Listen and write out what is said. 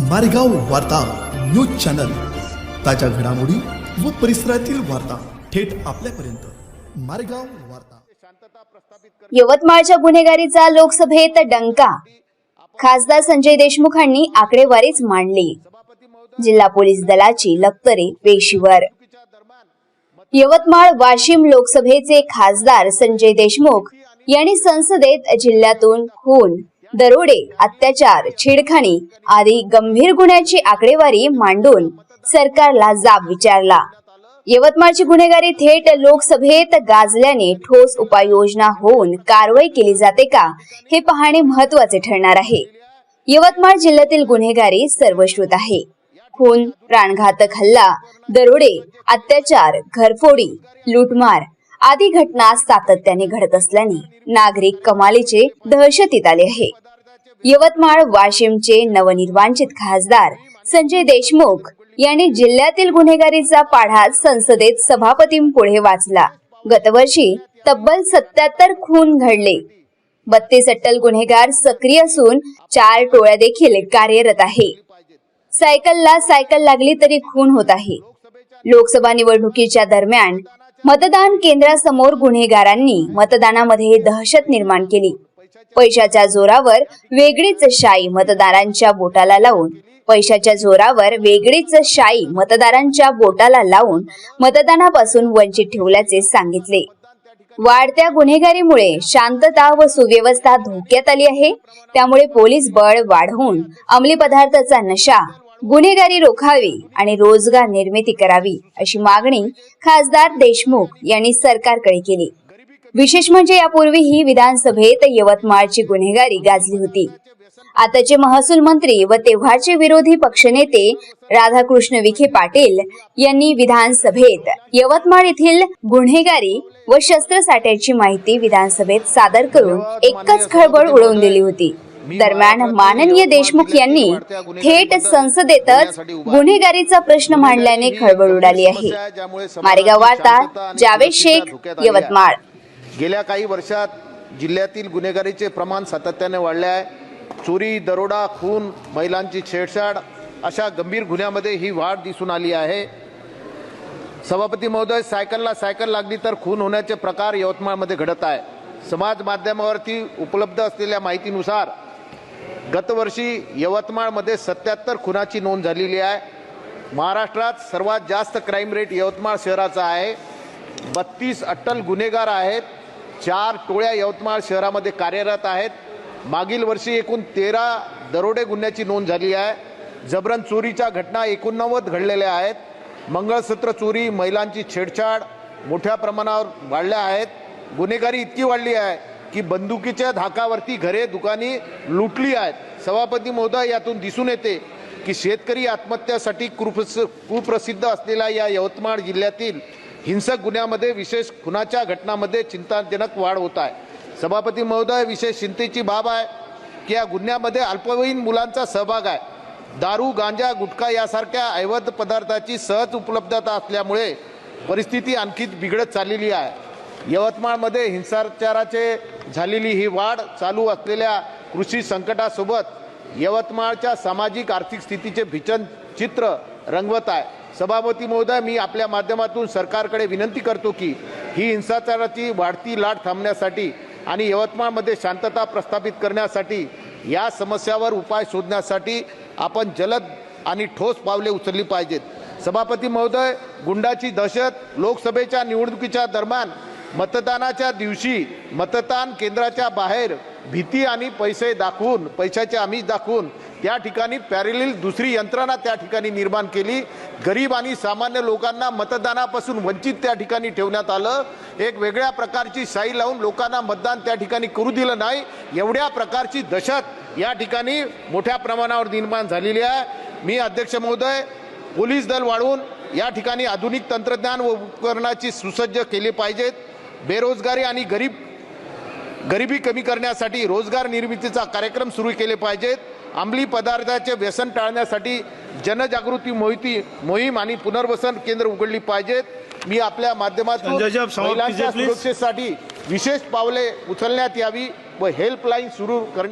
मारेगाव वार्ता news channel. ताज्या घडामोडी व परिसरातील वार्ता थेट आपल्यापर्यंत. मारेगाव वार्ता. यवतमाळच्या गुन्हेगारीचा लोकसभेत डंका. खासदार संजय देशमुखांनी आकडेवारीच मांडली. जिल्हा पोलीस दलाची लक्तरे पेशीवर. यवतमाळ वाशिम लोकसभेचे खासदार संजय देशमुख यांनी संसदेत जिल्ह्यातून खून. दरोडे अत्याचार छेडखाणी आदी गंभीर गुन्ह्याची आकडेवारी मांडून सरकारला जाब विचारला. यवतमाळची गुन्हेगारी थेट लोकसभेत गाजल्याने ठोस उपाययोजना होऊन कारवाई केली जाते का हे पाहणे महत्त्वाचे ठरणार आहे. यवतमाळ जिल्ह्यातील गुन्हेगारी सर्वश्रुत आहे. खून प्राणघातक हल्ला दरोडे अत्याचार घरफोडी लूटमार आदी घटना सातत्याने घडत असल्याने नागरिक कमालीचे दहशतीत आले आहे. यवतमाळ वाशिमचे नवनिर्वांचित खासदार संजय देशमुख यांनी जिल्ह्यातील गुन्हेगारीचा पाढा संसदेत सभापतींपुढे वाचला. गतवर्षी तब्बल सत्याहत्तर खून घडले. बत्तीस अट्टल गुन्हेगार सक्रिय असून चार टोळ्या देखील कार्यरत आहे. सायकलला सायकल लागली तरी खून होत आहे. लोकसभा निवडणुकीच्या दरम्यान मतदान केंद्रासमोर गुन्हेगारांनी मतदानामध्ये दहशत निर्माण केली. पैशाच्या जोरावर वेगळीच शाई मतदारांच्या बोटाला लावून पैशाच्या जोरावर वेगळीच शाई मतदारांच्या बोटाला लावून मतदानापासून वंचित ठेवल्याचे सांगितले. वाढत्या गुन्हेगारीमुळे शांतता व सुव्यवस्था धोक्यात आली आहे. त्यामुळे पोलीस बळ वाढवून अंमली पदार्थाचा नशा गुन्हेगारी रोखावी आणि रोजगार निर्मिती करावी अशी मागणी खासदार देशमुख यांनी सरकारकडे केली. विशेष म्हणजे यापूर्वीही विधानसभेत यवतमाळची गुन्हेगारी गाजली होती. आताचे महसूल मंत्री व तेव्हाचे विरोधी पक्षनेते राधाकृष्ण विखे पाटील यांनी विधानसभेत यवतमाळ येथील गुन्हेगारी व शस्त्रसाठ्याची माहिती विधानसभेत सादर करून एकच खळबळ उडवून दिली होती. दरम्यान माननीय देशमुख यांनी थेट संसदेतच गुन्हेगारीचा प्रश्न मांडल्याने खळबळ उडाली आहे. मारेगाव वार्ता जावेद शेख यवतमाळ. गेल्या काही वर्षात जिल्ह्यातील गुन्हेगारीचे प्रमाण सातत्याने वाढले आहे. चोरी दरोडा खून महिलांची छेडछाड अशा गंभीर गुन्ह्यामध्ये ही वाढ दिसून आली आहे. सभापती महोदय सायकलला सायकल लागली तर खून होण्याचे प्रकार यवतमाळमध्ये घडत आहे. समाज माध्यमावरती उपलब्ध असलेल्या माहितीनुसार गतवर्षी यवतमाळमध्ये सत्याहत्तर खुनाची नोंद झालेली आहे. महाराष्ट्रात सर्वात जास्त क्राईम रेट यवतमाळ शहराचा आहे. बत्तीस अट्टल गुन्हेगार आहेत. चार टोळ्या यवतमाळ शहरामध्ये कार्यरत आहेत. मागील वर्षी एकूण तेरा दरोडे गुन्ह्याची नोंद झाली आहे. जबरन चोरीच्या घटना एकोणनव्वद घडलेल्या आहेत. मंगळसूत्र चोरी महिलांची छेडछाड मोठ्या प्रमाणावर वाढल्या आहेत. गुन्हेगारी इतकी वाढली आहे की बंदुकीच्या धाकावरती घरे दुकानी लुटली आहेत. सभापती महोदय यातून दिसून येते की शेतकरी आत्महत्यासाठी कुप्रस कुप्रसिद्ध असलेल्या या यवतमाळ जिल्ह्यातील हिंसक गुन्ह्यामध्ये विशेष खुनाच्या घटनामध्ये चिंताजनक वाढ होत आहे. सभापती महोदय विशेष चिंतेची बाब आहे की या गुन्ह्यामध्ये अल्पवयीन मुलांचा सहभाग आहे. दारू गांजा गुटखा यासारख्या ऐवध पदार्थाची सहज उपलब्धता असल्यामुळे परिस्थिती आणखी बिघडत चाललेली आहे. यवतमाळमध्ये हिंसाचाराचे झालेली ही वाढ चालू असलेल्या कृषी संकटासोबत यवतमाळच्या सामाजिक आर्थिक स्थितीचे भीषण चित्र रंगवत आहे. सभापती महोदय मी आपल्या माध्यमातून सरकारकडे विनंती करतो की ही हिंसाचाराची वाढती लाट थांबण्यासाठी आणि यवतमाळमध्ये शांतता प्रस्थापित करण्यासाठी या समस्यावर उपाय शोधण्यासाठी आपण जलद आणि ठोस पावले उचलली पाहिजेत. सभापती महोदय गुंडाची दहशत लोकसभेच्या निवडणुकीच्या दरम्यान मतदानाच्या दिवशी मतदान केंद्राच्या बाहेर भीती आणि पैसे दाखवून पैशाचे आमिष दाखवून त्या ठिकाणी पॅरेलील दुसरी यंत्रणा त्या ठिकाणी निर्माण केली. गरीब आणि सामान्य लोकांना मतदानापासून वंचित त्या ठिकाणी ठेवण्यात आलं. एक वेगळ्या प्रकारची शाई लावून लोकांना मतदान त्या ठिकाणी करू दिलं नाही. एवढ्या प्रकारची दहशत या ठिकाणी मोठ्या प्रमाणावर निर्माण झालेली आहे. मी अध्यक्ष महोदय पोलीस दल वाढवून या ठिकाणी आधुनिक तंत्रज्ञान व उपकरणाची सुसज्ज केली पाहिजेत. बेरोजगारी आणि गरीब गरिबी कमी करण्यासाठी रोजगार निर्मितीचा कार्यक्रम सुरू केले पाहिजेत अंमली पदार्थाचे व्यसन टाळण्यासाठी जनजागृती मोहिती मोहीम आणि पुनर्वसन केंद्र उघडली पाहिजेत मी आपल्या माध्यमातून महिलांच्या. सुरक्षेसाठी विशेष पावले उचलण्यात यावी व हेल्पलाईन सुरू करण्यात